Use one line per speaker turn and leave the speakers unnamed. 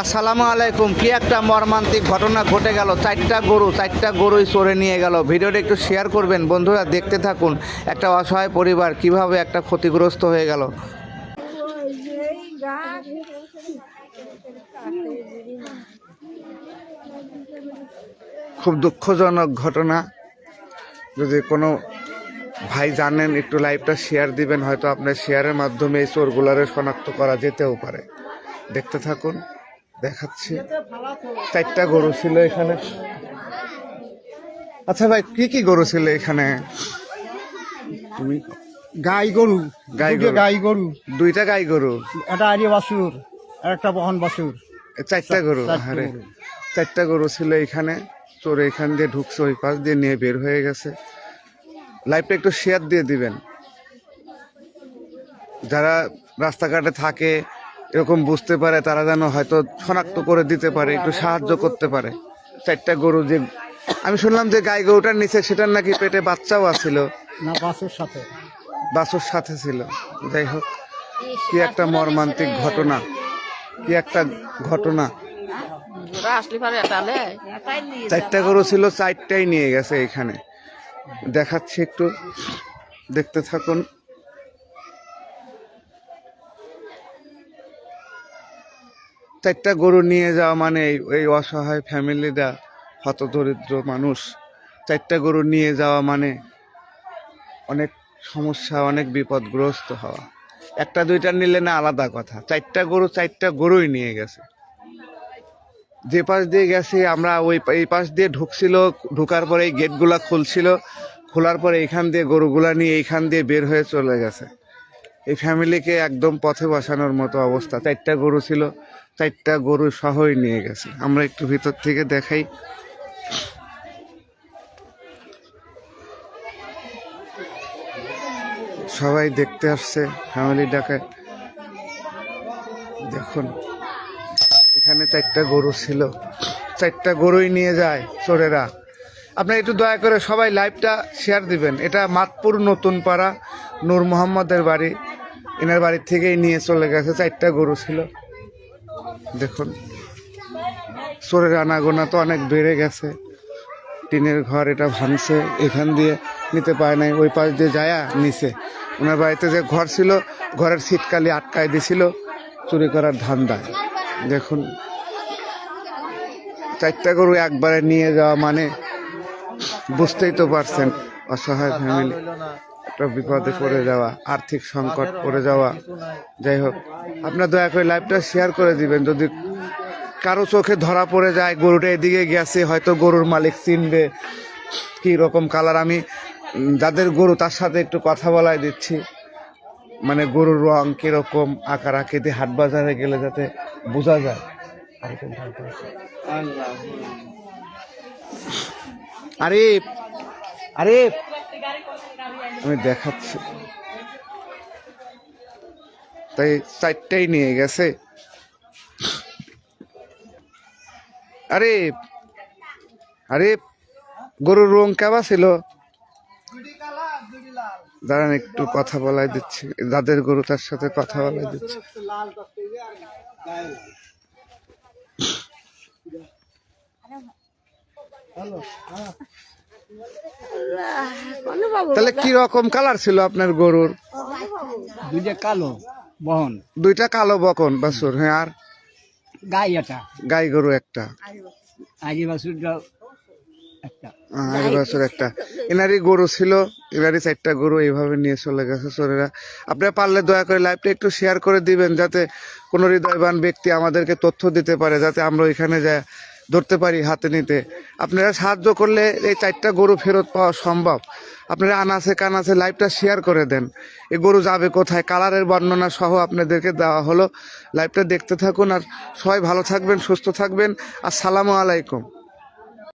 আসসালামু আলাইকুম। কি একটা মর্মান্তিক ঘটনা ঘটে গেল। চারটা গরু, চারটা গরুই চড়ে নিয়ে গেল। ভিডিওটা একটু শেয়ার করবেন। বন্ধুরা, দেখতে থাকুন। একটা অসহায় পরিবার কীভাবে একটা ক্ষতিগ্রস্ত হয়ে গেল। খুব দুঃখজনক ঘটনা। যদি কোনো ভাই জানেন, একটু লাইভটা শেয়ার দিবেন। হয়তো আপনার শেয়ারের মাধ্যমে এই চোরগুলারে শনাক্ত করা যেতেও পারে। দেখতে থাকুন। দেখাচ্ছি। চারটা গরু ছিল এখানে। আচ্ছা ভাই কি কি গরু ছিল এখানে? তুমি
গাই গরু
গাই গরু।
গাই গরু।
দুইটা গাই গরু?
একটা আরি বাসুর একটা বহন বাসুর
চারটা গরু আরে চারটা গরু ছিল এখানে। চোর এখান দিয়ে ঢুকছে ওই পাশ দিয়ে নিয়ে বের হয়ে গেছে। লাইভটা একটু শেয়ার দিয়ে দিবেন। যারা রাস্তাঘাটে থাকে এরকম বুঝতে পারে তারা যেন হয়তো শনাক্ত করে দিতে পারে একটু সাহায্য করতে পারে। চারটা গরু যে আমি শুনলাম যে গাই গরুটার নিচে সেটার নাকি পেটে বাচ্চাও আছিল।
না বাসুর সাথে।
বাসুর সাথে ছিল। যাই হোক কি একটা মর্মান্তিক ঘটনা। কি একটা ঘটনা। চারটা গরু ছিল চারটাই নিয়ে গেছে এখানে। দেখাচ্ছি একটু দেখতে থাকুন। চারটা গরু নিয়ে যাওয়া মানে এই- অসহায় ফ্যামিলিরা হতদরিদ্র মানুষ। চারটা গরু নিয়ে যাওয়া মানে অনেক সমস্যা, অনেক বিপদগ্রস্ত হওয়া। একটা, দুইটা নিলে না আলাদা কথা। চারটা গরু চারটা গরুই নিয়ে গেছে। যে পাশ দিয়ে গেছে, আমরা ওই এই পাশ দিয়ে ঢুকছিল, ঢুকার পরে এই গেটগুলা খুলছিল। খোলার পরে এইখান দিয়ে গরুগুলা নিয়ে এইখান দিয়ে বের হয়ে চলে গেছে। এই ফ্যামিলিকে একদম পথে বসানোর মতো অবস্থা। চারটা গরু ছিল, চারটা গরু সহই নিয়ে গেছে। আমরা একটু ভিতর থেকে দেখাই। সবাই দেখতে আসছে ফ্যামিলি ডাকে। দেখুন, এখানে চারটা গরু ছিল। চারটা গরুই নিয়ে যায় চোরেরা। আপনারা একটু দয়া করে সবাই লাইভটা শেয়ার দিবেন। এটা মাতপুর নতুন পাড়া নূর মোহাম্মদের বাড়ি। এনার বাড়ির থেকেই নিয়ে চলে গেছে, চারটা গরু ছিল। দেখুন, চোরের আনাগোনা তো অনেক বেড়ে গেছে। টিনের ঘর এটা ভাঙছে, এখান দিয়ে নিতে পারে নাই, ওই পাশ দিয়ে যায়া নিচে ওনার বাড়িতে যে ঘর ছিল, ঘরের শীতকালে আটকায় দিছিল, চুরি করার ধান্দায়। দেখুন, চারটা গরু একবারে নিয়ে যাওয়া মানে বুঝতেই তো পারছেন, অসহায় ফ্যামিলি। একটা বিপদে পড়ে যাওয়া, আর্থিক সংকট পড়ে যাওয়া। যাই হোক, আপনার দয়া করে লাইভটা শেয়ার করে দিবেন। যদি কারও চোখে ধরা পড়ে যায়, গরুটা এদিকে গেছে, হয়তো গরুর মালিক চিনবে কি রকম কালার আমি যাদের গরু, তার সাথে একটু কথা বলাই দিচ্ছি। মানে গরুর রং কীরকম, আকার, আকৃতি, হাট বাজারে গেলে যাতে বোঝা যায়। আরে আরে আমি দেখাচ্ছি। তাই চারটাই নিয়ে গেছে। আরে আরে, গরুর রং কেবা ছিল? দাঁড়ান, একটু কথা বলাই দিচ্ছি। যাদের গরু তার সাথে কথা বলাই দিচ্ছি। তাহলে কি রকম কালার ছিল আপনার গরুর?
দুইটা কালো বহন।
দুইটা কালো বকন বাছুর হ্যাঁ আর?
গাই এটা
গাই গরু একটা।
আরি বাসুরটা একটা।
বছর একটা। এনারই গরু ছিল এনারই চারটা গরু এইভাবে নিয়ে চলে গেছে চোরেরা। আপনারা পারলে দয়া করে লাইভটা একটু শেয়ার করে দিবেন যাতে কোনো হৃদয়বান ব্যক্তি আমাদেরকে তথ্য দিতে পারে যাতে আমরা ওইখানে যা ধরতে পারি হাতে নিতে। আপনারা সাহায্য করলে এই চারটা গরু ফেরত পাওয়া সম্ভব। আপনারা আনাসে কানাসে লাইভটা শেয়ার করে দেন। এই গরু যাবে কোথায়, কালারের বর্ণনা সহ আপনাদেরকে দেওয়া হলো। লাইভটা দেখতে থাকুন আর সবাই ভালো থাকবেন, সুস্থ থাকবেন। আর আসসালামু আলাইকুম।